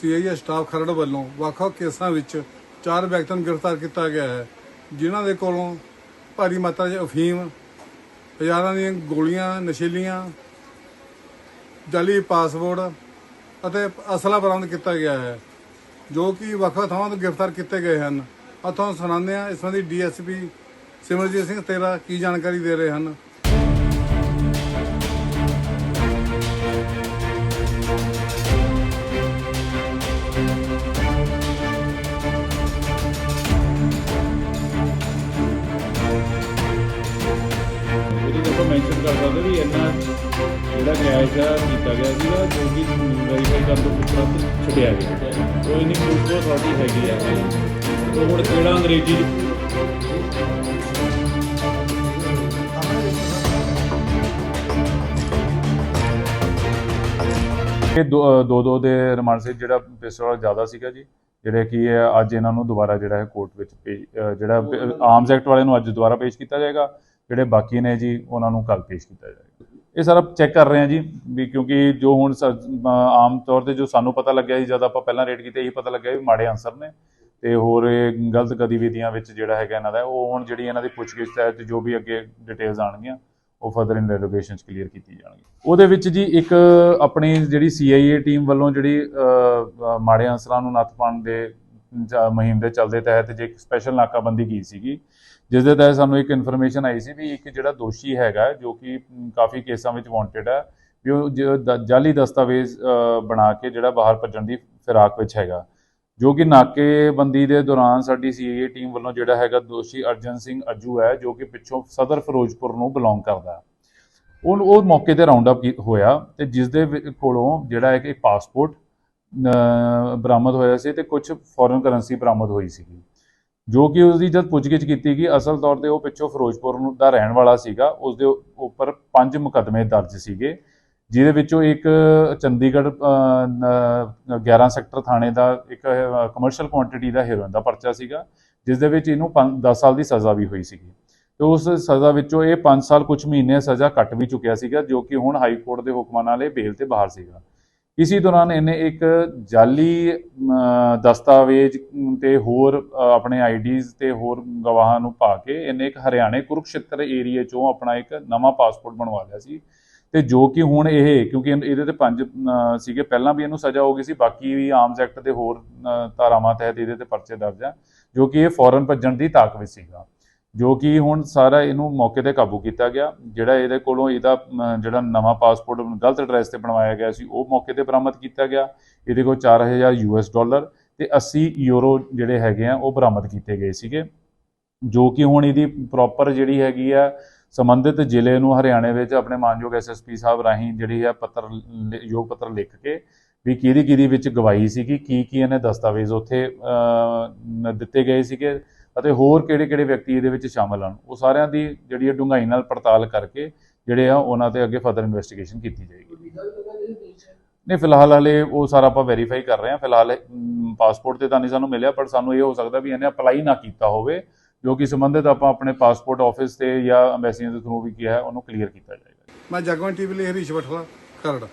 CIA staff Kharar ਵੱਲੋਂ ਵੱਖ-ਵੱਖ ਕੇਸਾਂ ਵਿੱਚ ਚਾਰ ਵਿਅਕਤੀਆਂ ਨੂੰ ਗ੍ਰਿਫਤਾਰ ਕੀਤਾ ਗਿਆ ਹੈ, ਜਿਨ੍ਹਾਂ ਦੇ ਕੋਲੋਂ ਭਾਰੀ ਮਾਤਰਾ 'ਚ ਅਫੀਮ, ਹਜ਼ਾਰਾਂ ਦੀਆਂ ਗੋਲੀਆਂ, ਨਸ਼ੀਲੀਆਂ, ਜਾਲੀ ਪਾਸਪੋਰਟ ਅਤੇ ਅਸਲਾ ਬਰਾਮਦ ਕੀਤਾ ਗਿਆ ਹੈ, ਜੋ ਕਿ ਵੱਖ-ਵੱਖ ਥਾਵਾਂ ਤੋਂ ਗ੍ਰਿਫਤਾਰ ਕੀਤੇ ਗਏ ਹਨ। ਆ ਤੁਹਾਨੂੰ ਸੁਣਾਉਂਦੇ ਹਾਂ, ਇਸ ਸੰਬੰਧੀ ਡੀਐਸਪੀ ਸਿਮਰਜੀਤ ਸਿੰਘ ਤੇਰਾ ਕੀ ਜਾਣਕਾਰੀ ਦੇ ਰਹੇ ਹਨ? ਇੰਨਾ ਜਿਹੜਾ ਕੈਸ਼ ਆ ਕੀਤਾ ਗਿਆ ਸੀਗਾ ਜੋ ਕਿ ਵੈਰੀਫਾਈ ਕਰਨ ਤੋਂ ਤੁਰੰਤ ਛੱਡਿਆ ਗਿਆ। ਉਹ ਇਨੀ ਪ੍ਰੂਫ ਅਥਾਰਟੀ ਹੈਗੀ ਆ ਉਹ ਹੁਣ ਕਿਹੜਾ ਅੰਗਰੇਜ਼ੀ ਇਹ ਦੋ ਦੋ ਦੋ ਦੇ ਰਿਮਾਂਡ ਸੀ ਜਿਹੜਾ ਪਿਸਟਲ ਜ਼ਿਆਦਾ ਸੀਗਾ ਜੀ ਜਿਹੜੇ ਕੀ ਹੈ ਅੱਜ ਇਹਨਾਂ ਨੂੰ ਦੁਬਾਰਾ ਜਿਹੜਾ ਹੈ ਕੋਰਟ ਵਿੱਚ ਜਿਹੜਾ ਆਰਮਸ ਐਕਟ ਵਾਲੇ ਨੂੰ ਅੱਜ ਦੁਬਾਰਾ ਪੇਸ਼ ਕੀਤਾ ਜਾਏਗਾ। ਜਿਹੜੇ ਬਾਕੀ ਨੇ ਜੀ, ਉਹਨਾਂ ਨੂੰ ਕੱਲ ਪੇਸ਼ ਕੀਤਾ ਜਾਏਗਾ। ਇਹ ਸਾਰਾ ਚੈੱਕ ਕਰ ਰਹੇ ਹਾਂ ਜੀ, ਵੀ ਕਿਉਂਕਿ ਜੋ ਹੁਣ ਸ- ਆਮ ਤੌਰ ਤੇ ਜੋ ਸਾਨੂੰ ਪਤਾ ਲੱਗਿਆ ਸੀ, ਜਦ ਆਪਾਂ ਪਹਿਲਾਂ ਰੇਟ ਕੀਤੇ, ਇਹੀ ਪਤਾ ਲੱਗਿਆ ਵੀ ਮਾੜੇ ਆਨਸਰ ਨੇ। ਤੇ ਹੋਰ ਇਹ ਗਲਤ ਗਤੀਵਿਧੀਆਂ ਵਿੱਚ ਜਿਹੜਾ ਹੈਗਾ ਇਹਨਾਂ ਦਾ, ਉਹ ਹੁਣ ਜਿਹੜੀ ਇਹਨਾਂ ਦੀ ਪੁੱਛਗਿੱਛ ਤਹਿਤ ਜੋ ਵੀ ਅੱਗੇ ਡਿਟੇਲਸ ਆਣਗੀਆਂ ਉਹ ਫਰਦਰ ਇਨਵੈਸਟੀਗੇਸ਼ਨਸ ਕਲੀਅਰ ਕੀਤੀ ਜਾਣਗੀ ਉਹਦੇ ਵਿੱਚ ਜੀ ਇੱਕ ਆਪਣੀ ਜਿਹੜੀ ਸੀਆਈਏ ਟੀਮ ਵੱਲੋਂ ਜਿਹੜੀ ਮਾੜੇ ਅਨਸਰਾਂ ਨੂੰ ਨੱਥ ਪਾਉਣ ਦੇ ਮੁਹਿੰਮ ਦੇ ਚੱਲਦੇ ਤਹਿਤ ਜੇ ਇੱਕ ਸਪੈਸ਼ਲ ਨਾਕਾਬੰਦੀ ਕੀਤੀ ਸੀਗੀ ਜਿਸ ਦੇ ਤਹਿਤ ਸਾਨੂੰ ਇੱਕ ਇਨਫੋਰਮੇਸ਼ਨ ਆਈ ਸੀ ਵੀ ਇੱਕ ਜਿਹੜਾ ਦੋਸ਼ੀ ਹੈਗਾ, ਜੋ ਕਿ ਕਾਫੀ ਕੇਸਾਂ ਵਿੱਚ ਵਾਂਟਡ ਹੈ ਵੀ ਉਹ ਜਾਲੀ ਦਸਤਾਵੇਜ਼ ਬਣਾ ਕੇ ਜਿਹੜਾ ਬਾਹਰ ਭੱਜਣ ਦੀ ਫਿਰਾਕ ਵਿੱਚ ਹੈਗਾ। ਜੋ ਕਿ ਨਾਕੇਬੰਦੀ ਦੇ ਦੌਰਾਨ ਸਾਡੀ ਸੀਏ ਟੀਮ ਵੱਲੋਂ ਜਿਹੜਾ ਹੈਗਾ ਦੋਸ਼ੀ ਅਰਜਨ ਸਿੰਘ ਅੱਜੂ ਹੈ, ਜੋ ਕਿ ਪਿੱਛੋਂ ਸਦਰ ਫਿਰੋਜ਼ਪੁਰ ਨੂੰ ਬਿਲੋਂਗ ਕਰਦਾ। ਹੈ ਉਹ ਉਹ ਮੌਕੇ ਤੇ ਰਾਉਂਡ ਅਪ ਹੋਇਆ ਤੇ ਜਿਸ ਦੇ ਕੋਲੋਂ ਜਿਹੜਾ ਹੈ ਕਿ ਪਾਸਪੋਰਟ ਬਰਾਮਦ ਹੋਇਆ ਸੀ ਤੇ ਕੁਝ ਫੋਰਨ ਕਰੰਸੀ ਬਰਾਮਦ ਹੋਈ ਸੀਗੀ। ਜੋ ਕਿ ਉਸ ਦੀ ਜਦ ਪੁੱਛਗਿੱਛ ਕੀਤੀ ਗਈ ਅਸਲ ਤੌਰ ਤੇ ਉਹ ਪਿੱਛੋਂ ਫਿਰੋਜ਼ਪੁਰ ਦਾ ਰਹਿਣ ਵਾਲਾ ਸੀਗਾ। ਉਸ ਦੇ ਉੱਪਰ ਪੰਜ ਮੁਕੱਦਮੇ ਦਰਜ ਸੀਗੇ ਜਿਹਦੇ ਵਿੱਚੋਂ ਇੱਕ ਚੰਡੀਗੜ੍ਹ ਅ, 11 ਸੈਕਟਰ ਥਾਣੇ ਦਾ ਇੱਕ ਕਮਰਸ਼ੀਅਲ ਕੁਆਂਟੀਟੀ ਦਾ ਹੀਰੋਇਨ ਦਾ ਪਰਚਾ ਸੀਗਾ ਜਿਸ ਦੇ ਵਿੱਚ ਇਹਨੂੰ 10 ਸਾਲ ਦੀ ਸਜ਼ਾ ਵੀ ਹੋਈ ਸੀਗੀ। ਤੇ ਉਸ ਸਜ਼ਾ ਵਿੱਚੋਂ ਇਹ 5 ਸਾਲ ਕੁਝ ਮਹੀਨੇ ਸਜ਼ਾ ਕੱਟ ਵੀ ਚੁੱਕਿਆ ਸੀਗਾ ਜੋ ਕਿ ਹੁਣ ਹਾਈ ਕੋਰਟ ਦੇ ਹੁਕਮਾਂ ਨਾਲ ਇਹ ਬੇਲ ਤੇ ਬਾਹਰ ਸੀਗਾ। ਇਸੇ ਦੌਰਾਨ ਇਹਨੇ ਇੱਕ ਜਾਲੀ ਦਸਤਾਵੇਜ਼ ਤੇ ਹੋਰ ਅ, ਆਪਣੇ ਆਈਡੀਜ਼ ਤੇ ਹੋਰ ਗਵਾਹਾਂ ਨੂੰ ਪਾ ਕੇ ਇਹਨੇ ਇੱਕ ਹਰਿਆਣੇ ਕੁਰੂਕਸ਼ੇਤਰ ਏਰੀਆ ਚੋਂ ਆਪਣਾ ਇੱਕ ਨਵਾਂ ਪਾਸਪੋਰਟ ਬਣਵਾ ਲਿਆ ਸੀ। ਤੇ ਜੋ ਕਿ ਹੁਣ ਇਹ ਕਿਉਂਕਿ ਇਹਦੇ ਤੇ ਪੰਜ ਸੀਗੇ ਪਹਿਲਾਂ ਵੀ ਇਹਨੂੰ ਸਜ਼ਾ ਹੋ ਗਈ ਸੀ ਬਾਕੀ ਵੀ ਆਰਮਸ ਐਕਟ ਦੇ ਹੋਰ ਧਾਰਾਵਾਂ ਤਹਿਤ ਇਹਦੇ ਤੇ ਪਰਚੇ ਦਰਜ ਆ ਜੋ ਕਿ ਇਹ ਫੌਰਨ ਭੱਜਣ ਦੀ ਤਾਕ ਵਿੱਚ ਸੀਗਾ। ਜੋ ਕਿ ਹੁਣ ਸਾਰਾ ਇਹਨੂੰ ਮੌਕੇ ਤੇ ਕਾਬੂ ਕੀਤਾ ਗਿਆ। ਜਿਹੜਾ ਇਹਦੇ ਕੋਲੋਂ ਇਹਦਾ ਜਿਹੜਾ ਨਵਾਂ ਪਾਸਪੋਰਟ ਗਲਤ ਐਡਰੈਸ ਤੇ ਬਣਵਾਇਆ ਗਿਆ ਸੀ, ਉਹ ਮੌਕੇ ਤੇ ਬਰਾਮਦ ਕੀਤਾ ਗਿਆ। ਇਹਦੇ ਕੋਲ 4000 ਯੂਐਸ ਡਾਲਰ ਤੇ 80 ਯੂਰੋ ਜਿਹੜੇ ਹੈਗੇ ਆ, ਉਹ ਬਰਾਮਦ ਕੀਤੇ ਗਏ ਸੀਗੇ। ਜੋ ਕਿ ਹੁਣ ਇਹਦੀ ਪ੍ਰੋਪਰ ਜਿਹੜੀ ਹੈਗੀ ਆ, ਸੰਬੰਧਿਤ ਜ਼ਿਲ੍ਹੇ ਨੂੰ ਹਰਿਆਣੇ ਵਿੱਚ ਆਪਣੇ ਮਾਨਯੋਗ ਐਸਐਸਪੀ ਸਾਹਿਬ ਰਾਹੀਂ ਜਿਹੜੀ ਆ ਪੱਤਰ ਲਿ- ਯੋਗ ਪੱਤਰ ਲਿਖ ਕੇ ਵੀ ਕਿਹਦੀ ਕਿਹਦੀ ਵਿੱਚ ਗਵਾਹੀ ਸੀਗੀ, ਕੀ ਕੀ ਇਹਨੇ ਦਸਤਾਵੇਜ਼ ਉੱਥੇ ਦਿੱਤੇ ਗਏ ਸੀਗੇ। ਅਤੇ ਹੋਰ ਕਿਹੜੇ ਕਿਹੜੇ ਵਿਅਕਤੀ ਇਹਦੇ ਵਿੱਚ ਸ਼ਾਮਲ ਹਨ? ਉਹ ਸਾਰਿਆਂ ਦੀ ਜਿਹੜੀ ਡੂੰਘਾਈ ਨਾਲ ਪੜਤਾਲ ਕਰਕੇ ਜਿਹੜੇ ਆ ਉਹਨਾਂ ਤੇ ਅੱਗੇ ਫਰਦਰ ਇਨਵੈਸਟੀਗੇਸ਼ਨ ਕੀਤੀ ਜਾਏਗੀ। ਨਹੀਂ, ਫਿਲਹਾਲ ਹਲੇ ਉਹ ਸਾਰਾ ਆਪਾਂ ਵੈਰੀਫਾਈ ਕਰ ਰਹੇ ਹਾਂ। ਫਿਲਹਾਲ ਪਾਸਪੋਰਟ ਤੇ ਤਾਂ ਨਹੀਂ ਸਾਨੂੰ ਮਿਲਿਆ, ਪਰ ਸਾਨੂੰ ਇਹ ਹੋ ਸਕਦਾ ਵੀ ਇਹਨੇ ਅਪਲਾਈ ਨਾ ਕੀਤਾ ਹੋਵੇ, ਜੋ ਕਿ ਸੰਬੰਧਿਤ ਆਪਾਂ ਆਪਣੇ ਪਾਸਪੋਰਟ ਆਫਿਸ ਤੇ ਜਾਂ ਐਮਬੈਸੀਆਂ ਦੇ ਥਰੂ ਵੀ ਕੀ ਹੈ, ਉਹਨੂੰ ਕਲੀਅਰ ਕੀਤਾ ਜਾਏਗਾ। ਮੈਂ ਜਗਵੰਤ ਟੀਵੀ ਲਈ ਹਰੀਸ਼ ਬਠਲਾ ਖਰੜ।